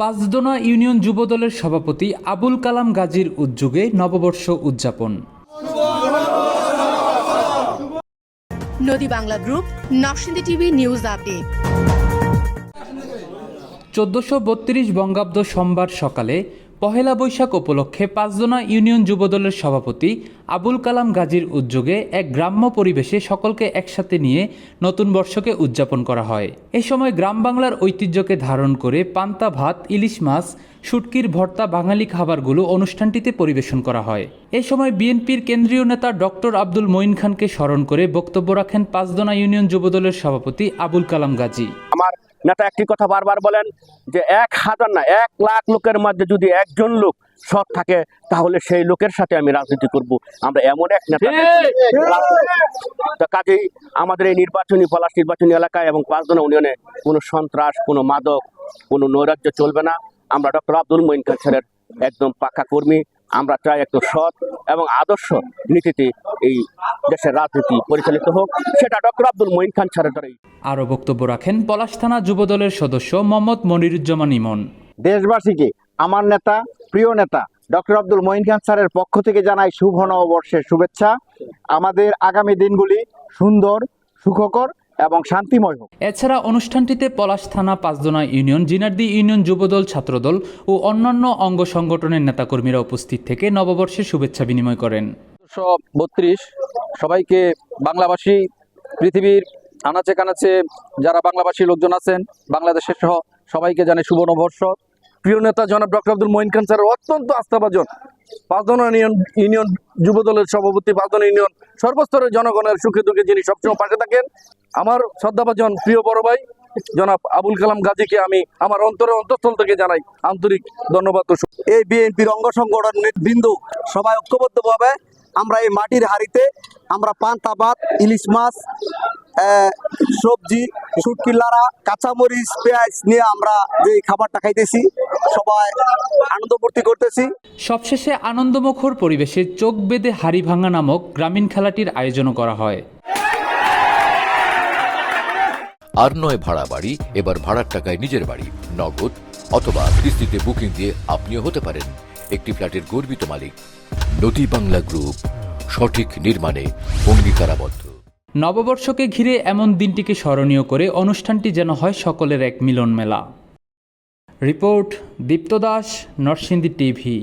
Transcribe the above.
Panchdona union যুবদলের সভাপতি আবুল কালাম গাজীর উদ্যোগে নববর্ষ উদযাপন। নদী Bangla group নকশিন্দি TV news update. চোদ্দশো বত্রিশ বঙ্গাব্দ সোমবার সকালে পহেলা বৈশাখ উপলক্ষে পাঁচজনা ইউনিয়ন যুবদলের সভাপতি আবুল কালাম গাজীর উদ্যোগে এক গ্রাম্য পরিবেশে সকলকে একসাথে নিয়ে নতুন বর্ষকে উদযাপন করা হয়। এ সময় গ্রাম বাংলার ঐতিহ্যকে ধারণ করে পান্তা ভাত, ইলিশ মাছ, শুটকির ভর্তা, বাঙালি খাবারগুলো অনুষ্ঠানটিতে পরিবেশন করা হয়। এ সময় বিএনপির কেন্দ্রীয় নেতা ডক্টর আব্দুল মঈন খানকে স্মরণ করে বক্তব্য রাখেন পাঁচদনা ইউনিয়ন যুবদলের সভাপতি আবুল কালাম গাজী। নেতা একটি কথা বারবার বলেন যে এক হাজার না এক লাখ লোকের মধ্যে যদি একজন লোক সৎ থাকে তাহলে সেই লোকের সাথে আমি রাজনীতি করব। আমরা এমন এক নেতা কাজেই আমাদের এই নির্বাচনী পলাশ নির্বাচনী এলাকায় এবং পাঁচজনা ইউনিয়নে কোনো সন্ত্রাস কোনো মাদক কোনো নৈরাজ্য চলবে না। আমরা ডক্টর আব্দুল মঈন খান একদম পাক্কা কর্মী। আমরা চাই একটু সৎ এবং আদর্শ নীতিতে এই দেশের রাজনীতি পরিচালিত হোক। সেটা ডক্টর আব্দুল মঈন খান দ্বারাই। আরও বক্তব্য রাখেন পলাশ থানা যুবদলের সদস্য মোহাম্মদ মনিরুজ্জামান ইমন। দেশবাসীকে আমার নেতা প্রিয় নেতা ডক্টর আব্দুল মঈন খান স্যারের পক্ষ থেকে জানাই শুভ নববর্ষের শুভেচ্ছা। আমাদের আগামী দিনগুলি সুন্দর সুখকর এবং শান্তিময় হোক। এছাড়া অনুষ্ঠানটিতে পলাশ থানা পাঁচদোনা ইউনিয়ন জিনার্দি ইউনিয়ন যুবদল ছাত্রদল ও অন্যান্য অঙ্গ সংগঠনের নেতাকর্মীরা উপস্থিত থেকে নববর্ষের শুভেচ্ছা বিনিময় করেন। বত্রিশ সবাইকে বাংলাভাষী পৃথিবীর আনাচে কানাচে যারা বাংলাভাষী লোকজন আছেন বাংলাদেশের সহ সবাইকে জানে শুভ নববর্ষ। প্রিয় নেতা জনাব ডক্টর আব্দুল মঈন খান স্যার অত্যন্ত আস্থাভাজন পাঁচদনা ইউনিয়ন ইউনিয়ন যুবদলের সভাপতি পাঁচদনা ইউনিয়ন সর্বস্তরের জনগণের সুখে দুঃখে যিনি সবসময় পাশে থাকেন, আমার শ্রদ্ধাভাজন প্রিয় বড় ভাই, জনাব আবুল কালাম গাজীকে আমি আমার অন্তরের অন্তঃস্থল থেকে জানাই আন্তরিক ধন্যবাদ এই বিএনপির অঙ্গ সংগঠন বিন্দু সবাই ঐক্যবদ্ধভাবে আমরা এই মাটির হাড়িতে আমরা পান্তা ভাত, ইলিশ মাছ সবজি শুটকি লাড়া কাঁচামরিচ পেঁয়াজ নিয়ে আমরা যে খাবারটা খাইতেছি সবাই আনন্দ ফুর্তি করতেছি। সবশেষে আনন্দমুখর পরিবেশে চোখ বেঁধে হাড়ি ভাঙা নামক গ্রামীণ খেলাটির আয়োজনও করা হয়। আর নয় ভাড়া বাড়ি এবার ভাড়ার টাকায় নিজের বাড়ি নগদ অথবা কিস্তিতে বুকিং দিয়ে আপনিও হতে পারেন। একটি ফ্ল্যাটের গর্বিত মালিক নদী বাংলা গ্রুপ সঠিক নির্মাণে অঙ্গীকারাবদ্ধ। নববর্ষকে ঘিরে এমন দিনটিকে স্মরণীয় করে অনুষ্ঠানটি যেন হয় সকলের এক মিলন মেলা রিপোর্ট দীপ্তদাস নরসিংদী টিভি।